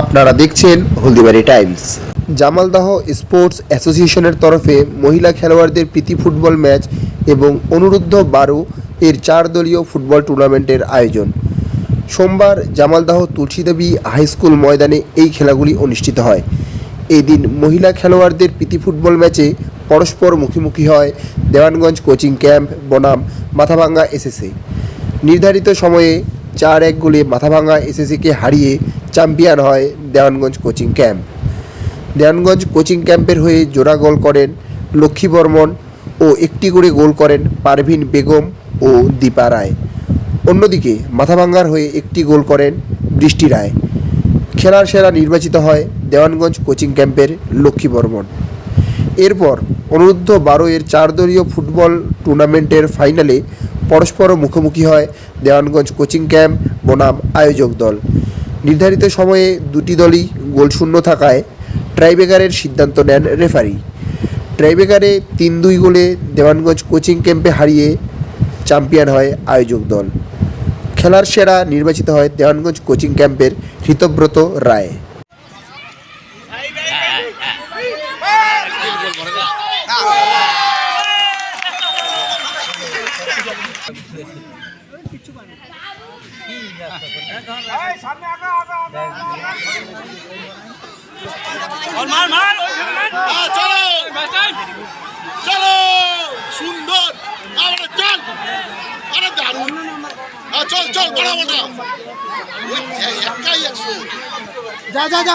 আপনারা দেখছেন Haldibari Times. জামালদাহ sports অ্যাসোসিয়েশনের তরফে মহিলা খেলোয়াড়দের প্রীতি ফুটবল ম্যাচ এবং অনুরুদ্ধ বারো এর চার দলীয় ফুটবল টুর্নামেন্টের আয়োজন। সোমবার জামালদাহ তুলসীদেবী হাই স্কুল ময়দানে এই খেলাগুলি অনুষ্ঠিত হয়। এই দিন মহিলা খেলোয়াড়দের প্রীতি ফুটবল ম্যাচে পরস্পর মুখোমুখি হয় দেওয়ানগঞ্জ কোচিং ক্যাম্প, বনাম, মাথাভাঙ্গা এসএসএ। নির্ধারিত সময়ে চার এক গোলে মাথাভাঙ্গা এসএসসিকে হারিয়ে চ্যাম্পিয়ন হয় Dewanganj coaching camp. Dewanganj coaching ক্যাম্পের হয়ে জোড়া গোল করেন লক্ষ্মী বর্মন ও একটি করে গোল করেন পারভিন বেগম ও দীপা রায়। অন্যদিকে মাথাভাঙ্গার হয়ে একটি গোল করেন বৃষ্টি রায়। খেলার সেরা নির্বাচিত হয় দেওয়ানগঞ্জ কোচিং ক্যাম্পের লক্ষ্মী বর্মন এরপর অনূর্ধ্ব বারো এর চার দলীয় ফুটবল টুর্নামেন্টের ফাইনালে পরস্পর মুখোমুখি হয় দেওয়ানগঞ্জ কোচিং ক্যাম্প বনাম আয়োজক দল। নির্ধারিত সময়ে দুটি দলই গোলশূন্য থাকায় ট্রাইবেকারের সিদ্ধান্ত নেন রেফারি। ট্রাইবেকারে তিন দুই গোলে দেওয়ানগঞ্জ কোচিং ক্যাম্পে হারিয়ে চ্যাম্পিয়ন হয় আয়োজক দল। খেলার সেরা নির্বাচিত হয় দেওয়ানগঞ্জ কোচিং ক্যাম্পের হৃতব্রত রায়। কিচ্ছু পাবে মার সুন্দর আরে চল আরে দারুণ চল চল যা যা যা